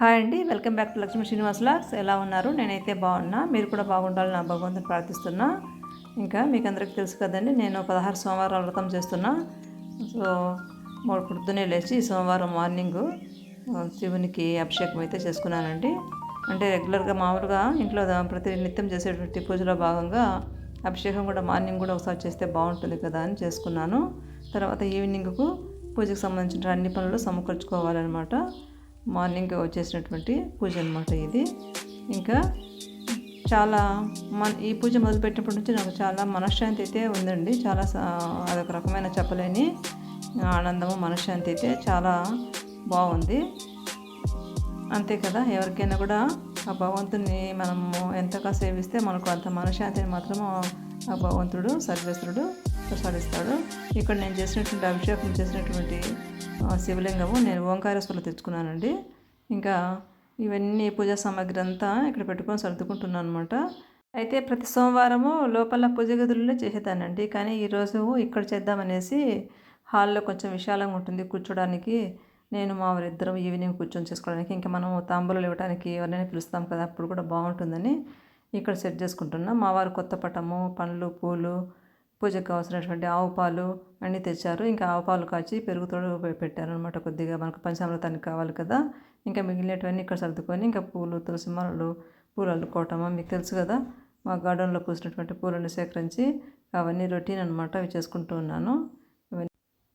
Hi అండి welcome back to Lakshmi Srinivas looks ఎలా ఉన్నారు? నేనైతే బాగున్నా. మీరు కూడా బాగుండాలని నా భగవంతుని ప్రార్థిస్తున్నా. ఇంకా మీకు అందరికీ తెలుసు కదండి నేను పదహారు సోమవారాలు వ్రతం చేస్తున్నా. సో మూడు పొద్దునే లేచి సోమవారం మార్నింగ్ శివునికి అభిషేకం అయితే చేసుకున్నానండి. అంటే రెగ్యులర్గా మామూలుగా ఇంట్లో ప్రతి నిత్యం చేసేటువంటి పూజలో భాగంగా అభిషేకం కూడా మార్నింగ్ కూడా ఒకసారి చేస్తే బాగుంటుంది కదా అని చేసుకున్నాను. తర్వాత ఈవినింగ్కు పూజకు సంబంధించిన అన్ని పనులు సమకూర్చుకోవాలన్నమాట. మార్నింగ్ వచ్చేసినటువంటి పూజ అనమాట ఇది. ఇంకా చాలా మన ఈ పూజ మొదలుపెట్టినప్పటి నుంచి నాకు చాలా మనశ్శాంతి అయితే ఉందండి. చాలా అదొక రకమైన చెప్పలేని ఆనందము మనశ్శాంతి అయితే చాలా బాగుంది. అంతే కదా ఎవరికైనా కూడా ఆ భగవంతుని మనము ఎంతగా సేవిస్తే మనకు అంత మనశ్శాంతిని మాత్రము ఆ భగవంతుడు సర్వేశ్వరుడు ప్రసాదిస్తాడు. ఇక్కడ నేను చేసినటువంటి అభిషేకం చేసినటువంటి శివలింగము నేను ఓంకారేశ్వరులు తెచ్చుకున్నానండి. ఇంకా ఇవన్నీ పూజా సామాగ్రి అంతా ఇక్కడ పెట్టుకొని సర్దుకుంటున్నాను అనమాట అయితే ప్రతి సోమవారము లోపల పూజ గదుల్లో చేసేదానండి కానీ ఈరోజు ఇక్కడ చేద్దామనేసి హాల్లో కొంచెం విశాలంగా ఉంటుంది కూర్చోడానికి. నేను మా వారిద్దరం ఈవినింగ్ కూర్చొని చేసుకోవడానికి. ఇంకా మనం తాంబూలు ఇవ్వడానికి ఎవరినైనా పిలుస్తాం కదా అప్పుడు కూడా బాగుంటుందని. ఇక్కడ సెట్ చేసుకుంటున్నాం. మా వారు కొత్త పటము పండ్లు పూలు పూజకు కావాల్సినటువంటి ఆవు పాలు అన్నీ తెచ్చారు. ఇంకా ఆవు పాలు కాచి పెరుగుతోడు పెట్టారు అనమాట కొద్దిగా. మనకు పంచామృతానికి కావాలి కదా. ఇంకా మిగిలినటువన్నీ ఇక్కడ సర్దుకొని ఇంకా పూలు తులసి మాలలు పూలు అల్లుకోవటము మీకు తెలుసు కదా. మా గార్డెన్లో పూసినటువంటి పూలను సేకరించి అవన్నీ రొటీన్ అనమాట అవి చేసుకుంటూ ఉన్నాను. ఇవన్నీ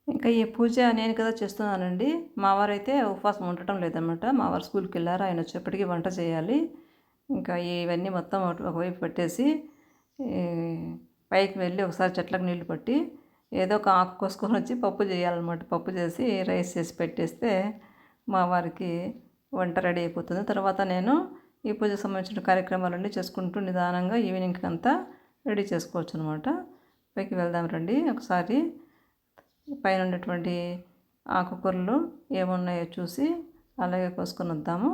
ఇంకా ఈ పూజ నేను కదా చేస్తున్నానండి. మా వారైతే ఉపవాసం ఉండటం లేదనమాట మా వారు స్కూల్కి వెళ్ళారు. ఆయన వచ్చేప్పటికీ వంట చేయాలి. ఇంకా ఇవన్నీ మొత్తం ఒక- ఒకవైపు పట్టేసి పైకి వెళ్ళి ఒకసారి చెట్లకు నీళ్ళు పట్టి ఏదో ఒక ఆకు కోసుకొని వచ్చి పప్పు చేయాలన్నమాట. పప్పు చేసి రైస్ చేసి పెట్టేస్తే మా వారికి వంట రెడీ అయిపోతుంది. తర్వాత నేను ఈ పూజకు సంబంధించిన కార్యక్రమాలన్నీ చేసుకుంటూ నిదానంగా ఈవినింగ్కి అంతా రెడీ చేసుకోవచ్చు అనమాట పైకి వెళ్దాం రండి. ఒకసారి పైన ఉన్నటువంటి ఆకుకూరలు ఏమున్నాయో చూసి అలాగే కోసుకొని వద్దాము.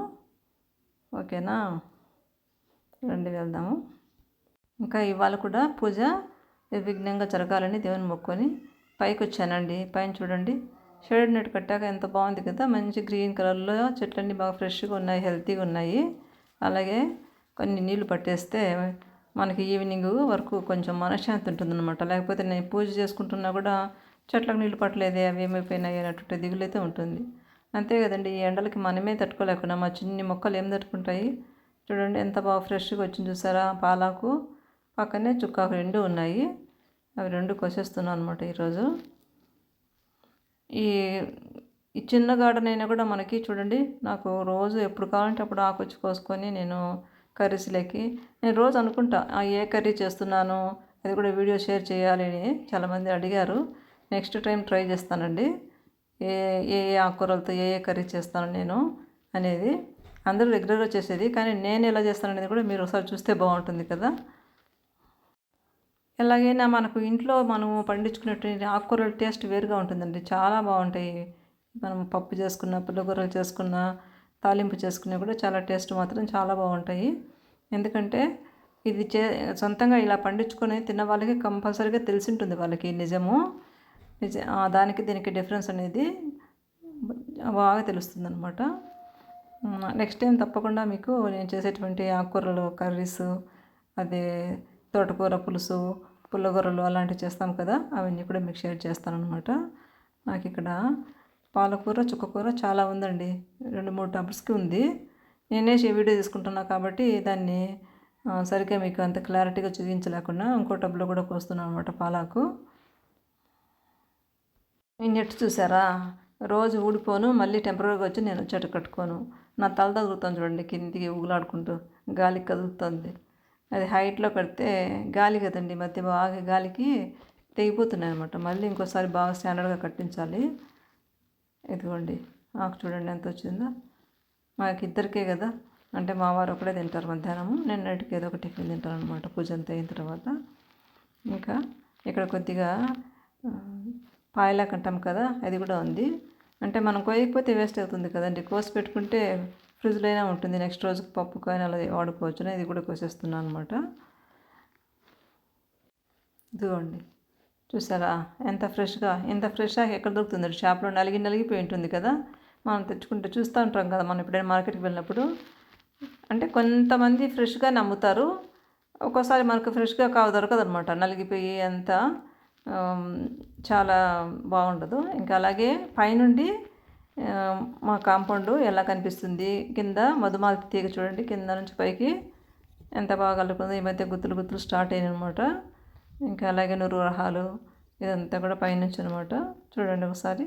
ఓకేనా? రండి వెళ్దాము. ఇంకా ఇవాళ కూడా పూజ నిర్విఘ్నంగా జరగాలని దేవుని మొక్కొని పైకి వచ్చానండి పైన చూడండి. షేడ్ నెట్ కట్టాక ఎంత బాగుంది కదా. మంచి గ్రీన్ కలర్లో చెట్లన్నీ బాగా ఫ్రెష్గా ఉన్నాయి హెల్తీగా ఉన్నాయి. అలాగే కొన్ని నీళ్ళు పట్టేస్తే మనకి ఈవినింగ్ వరకు కొంచెం మనశ్శాంతి ఉంటుందన్నమాట. లేకపోతే నేను పూజ చేసుకుంటున్నా కూడా చెట్లకు నీళ్ళు పట్టలేదే అవి ఏమైపోయినాయి అన్నట్టు దిగులైతే ఉంటుంది. అంతే కదండి. ఈ ఎండలకి మనమే తట్టుకోలేకుండా మా చిన్ని మొక్కలు ఏం తట్టుకుంటాయి? చూడండి ఎంత బాగా ఫ్రెష్గా వచ్చింది చూసారా? పాలాకు పక్కనే చుక్కాకు రెండు ఉన్నాయి. అవి రెండు కోసేస్తున్నాను అనమాట ఈరోజు. ఈ ఈ చిన్న గార్డెన్ అయినా కూడా మనకి చూడండి నాకు రోజు ఎప్పుడు కావాలంటే అప్పుడు ఆకొచ్చి కోసుకొని నేను కర్రీస్లోకి నేను రోజు అనుకుంటా ఏ కర్రీ చేస్తున్నాను? అది కూడా వీడియో షేర్ చేయాలి అని చాలామంది అడిగారు. నెక్స్ట్ టైం ట్రై చేస్తానండి. ఏ ఏ ఏ ఆకుకూరలతో ఏ ఏ కర్రీ చేస్తాను నేను అనేది. అందరూ రెగ్యులర్గా చేసేది. కానీ నేను ఎలా చేస్తాను అనేది కూడా మీరు ఒకసారి చూస్తే బాగుంటుంది కదా. ఎలాగైనా మనకు ఇంట్లో మనము పండించుకున్నటువంటి ఆకుకూరల టేస్ట్ వేరుగా ఉంటుందండి. చాలా బాగుంటాయి. మనం పప్పు చేసుకున్న పుల్లకూరలు చేసుకున్న తాలింపు చేసుకున్నా కూడా చాలా టేస్ట్ మాత్రం చాలా బాగుంటాయి. ఎందుకంటే ఇది చే సొంతంగా ఇలా పండించుకొని తిన్న వాళ్ళకి కంపల్సరీగా తెలిసి ఉంటుంది వాళ్ళకి నిజము. నిజ దానికి దీనికి డిఫరెన్స్ అనేది బాగా తెలుస్తుంది అనమాట నెక్స్ట్ టైం తప్పకుండా మీకు నేను చేసేటువంటి ఆకుకూరలు కర్రీస్ అదే తోటకూర పులుసు పుల్లగూరలు అలాంటివి చేస్తాం కదా అవన్నీ కూడా మీకు షేర్ చేస్తాను అనమాట నాకు ఇక్కడ పాలకూర చుక్కకూర చాలా ఉందండి. రెండు మూడు టబ్స్కి ఉంది. నేనే వీడియో తీసుకుంటున్నా కాబట్టి దాన్ని సరిగ్గా మీకు అంత క్లారిటీగా చూపించలేకుండా ఇంకో టబ్లో కూడా కోస్తున్నాను అనమాట పాలాకు. ఈ నెట్ చూసారా? రోజు ఊడిపోను మళ్ళీ టెంపరీగా వచ్చి నేను చెట్టు కట్టుకోను. నా తల తగులుతుంది చూడండి కిందికి ఊగులాడుకుంటూ గాలికి కదులుతుంది. అది హైట్లో కడితే గాలి కదండి మధ్య బాగా గాలికి తెగిపోతున్నాయి అనమాట మళ్ళీ ఇంకోసారి బాగా స్టాండర్డ్గా కట్టించాలి. ఇదిగోండి ఆకు చూడండి ఎంత వచ్చిందో. మాకు ఇద్దరికే కదా అంటే మా వారు ఒకటే తింటారు మధ్యాహ్నము నేను నైట్కి ఏదో ఒక టిఫిన్ తింటాను అనమాట పూజ అంతా అయిన తర్వాత. ఇంకా ఇక్కడ కొద్దిగా పాయలా పాయలాక్ అంటాం కదా అది కూడా ఉంది. అంటే మనం కోయకపోతే వేస్ట్ అవుతుంది కదండి. కోసి పెట్టుకుంటే ఫ్రిడ్జ్లో అయినా ఉంటుంది. నెక్స్ట్ రోజుకి పప్పు అయినా అలా వాడుకోవచ్చు. ఇది కూడా కోసేస్తున్నాను అనమాట ఇదిగోండి. చూసారా? ఎంత ఫ్రెష్గా ఎంత ఫ్రెష్గా ఎక్కడ దొరుకుతుంది షాప్లో నలిగి నలిగిపోయి ఉంటుంది కదా? మనం తెచ్చుకుంటే చూస్తూ ఉంటాం కదా మనం ఎప్పుడైనా మార్కెట్కి వెళ్ళినప్పుడు. అంటే కొంతమంది ఫ్రెష్గా నమ్ముతారు. ఒక్కోసారి మనకు ఫ్రెష్గా కావు దొరకదనమాట నలిగిపోయి అంతా చాలా బాగుండదు. ఇంకా అలాగే పైనుండి మా కాంపౌండ్ ఎలా కనిపిస్తుంది కింద మధుమాలతి తీగ చూడండి. కింద నుంచి పైకి ఎంత బాగా కలుపుకుందో ఈ మధ్య గుత్తులు గుత్తులు స్టార్ట్ అయినాయి అనమాట ఇంకా అలాగే నూరు ఇదంతా కూడా పైనుంచి అనమాట చూడండి ఒకసారి.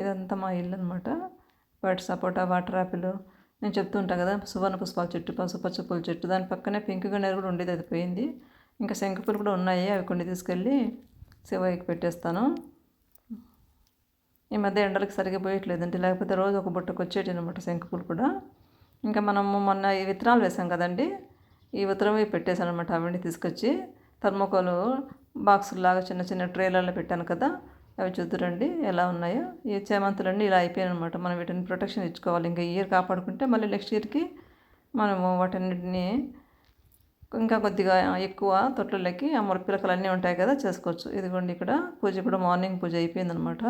ఇదంతా మా ఇల్లు అనమాట వాటి సపోటా వాటర్ యాపిల్ నేను చెప్తూ ఉంటాను కదా సువర్ణ పుష్పాల చెట్టు పసుపచ్చ పూల చెట్టు. దాని పక్కనే పింక్ గన్నేరు కూడా ఉండేది అది పోయింది. ఇంకా శంఖపూలు కూడా ఉన్నాయి అవి కొన్ని తీసుకెళ్ళి శివయ్యకి పెట్టేస్తాను. ఈ మధ్య ఎండలకి సరిగ్గా పోయట్లేదంటే లేకపోతే రోజు ఒక బుట్టకు వచ్చేటి అనమాట శంఖపూలు కూడా. ఇంకా మనము మొన్న ఈ విత్తనాలు వేసాం కదండి ఈ విత్తనం పెట్టేశాను అనమాట అవన్నీ తీసుకొచ్చి. థర్మోకోలు బాక్సుల్లాగా చిన్న చిన్న ట్రేలర్లో పెట్టాను కదా అవి చూద్దురండి ఎలా ఉన్నాయో. ఈ చేమంతులన్నీ ఇలా అయిపోయాయి అనమాట మనం వీటిని ప్రొటెక్షన్ ఇచ్చుకోవాలి. ఇంకా ఇయర్ కాపాడుకుంటే మళ్ళీ నెక్స్ట్ ఇయర్కి మనము వాటన్నిటిని ఇంకా కొద్దిగా ఎక్కువ తొట్లలోకి ఆ మురపిలకలు అన్నీ ఉంటాయి కదా చేసుకోవచ్చు. ఇదిగోండి ఇక్కడ పూజ కూడా మార్నింగ్ పూజ అయిపోయిందనమాట.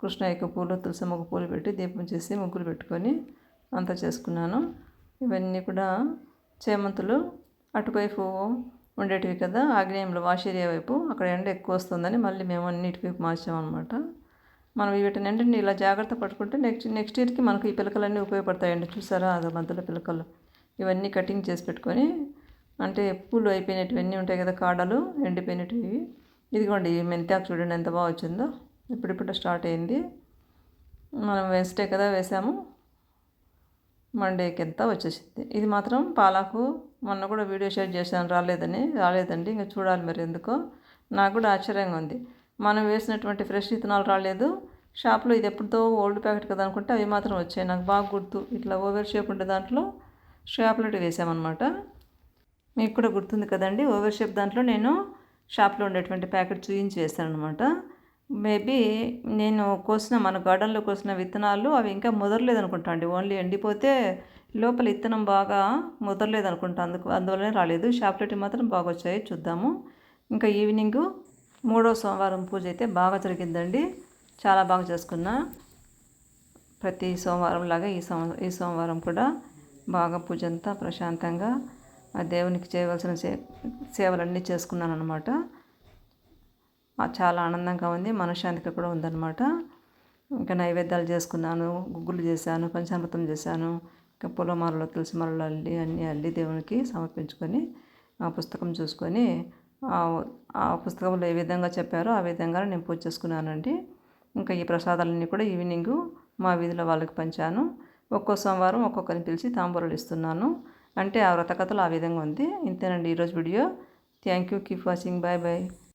కృష్ణయ్యకు పూలు తులసి మొగ్గు పూలు పెట్టి దీపం చేసి ముగ్గులు పెట్టుకొని అంతా చేసుకున్నాను. ఇవన్నీ కూడా చేమంతులు అటువైపు ఉండేటివి కదా ఆగ్నేయంలో వాషేరియా వైపు అక్కడ ఎండ ఎక్కువ వస్తుందని మళ్ళీ మేము అన్నిటి వైపు మార్చామన్నమాట. మనం వీటిని ఎండని ఇలా జాగ్రత్త పట్టుకుంటే నెక్స్ట్ నెక్స్ట్ ఇయర్కి మనకు ఈ పిలకలన్నీ ఉపయోగపడతాయండి. చూసారా? అది మధ్యలో పిలకలు. ఇవన్నీ కటింగ్ చేసి పెట్టుకొని అంటే పూలు అయిపోయినటువన్నీ ఉంటాయి కదా కాడలు ఎండిపోయినటివి. ఇదిగోండి మెంతాకు చూడండి ఎంత బాగా వచ్చిందో. ఇప్పుడిప్పుడు స్టార్ట్ అయింది. మనం వేస్టే కదా వేసాము. మండేకి ఎంత వచ్చేసింది? ఇది మాత్రం పాలాకు మొన్న కూడా వీడియో షేర్ చేశాను రాలేదని రాలేదండి. ఇంకా చూడాలి మరి ఎందుకో. నాకు కూడా ఆశ్చర్యంగా ఉంది. మనం వేసినటువంటి ఫ్రెష్ విత్తనాలు రాలేదు. షాప్లో ఇది ఎప్పుడుతో ఓల్డ్ ప్యాకెట్ కదా అనుకుంటే అవి మాత్రం వచ్చాయి. నాకు బాగా గుర్తు. ఇట్లా ఓవర్ షేప్ ఉండే దాంట్లో షాప్లో వేసామన్నమాట. మీకు కూడా గుర్తుంది కదండి ఓవర్ షేప్ దాంట్లో నేను షాప్లో ఉండేటువంటి ప్యాకెట్ చూయించి వేస్తాను అనమాట మేబీ నేను కోసిన మన గార్డెన్లో కోసిన విత్తనాలు అవి ఇంకా ముదరలేదు అనుకుంటా అండి. ఓన్లీ ఎండిపోతే లోపల విత్తనం బాగా ముదరలేదు అనుకుంటా అందుకు అందువల్లనే రాలేదు. షాప్లెట్ మాత్రం బాగా వచ్చాయి చూద్దాము. ఇంకా ఈవినింగ్ మూడో సోమవారం పూజ అయితే బాగా జరిగిందండి. చాలా బాగా చేసుకున్నా ప్రతి సోమవారం లాగా ఈ సోమ ఈ సోమవారం కూడా బాగా పూజ అంతా ప్రశాంతంగా ఆ దేవునికి చేయవలసిన సే సేవలన్నీ చేసుకున్నాను అనమాట చాలా ఆనందంగా ఉంది. మనశ్శాంతిగా కూడా ఉందన్నమాట. ఇంకా నైవేద్యాలు చేసుకున్నాను గుగ్గులు చేశాను పంచామృతం చేశాను. ఇంకా పొలమాలలో తులసి మరలు అల్లి అన్నీ అల్లి దేవునికి సమర్పించుకొని ఆ పుస్తకం చూసుకొని ఆ పుస్తకంలో ఏ విధంగా చెప్పారో ఆ విధంగా నేను పూజ చేసుకున్నానండి. ఇంకా ఈ ప్రసాదాలన్నీ కూడా ఈవినింగ్ మా వీధిలో వాళ్ళకి పంచాను. ఒక్కో సోమవారం ఒక్కొక్కరిని పిలిచి తాంబూరాలు ఇస్తున్నాను. అంటే ఆ వ్రతకథలు ఆ విధంగా ఉంది. ఇంతేనండి ఈరోజు video. Thank you keep watching bye bye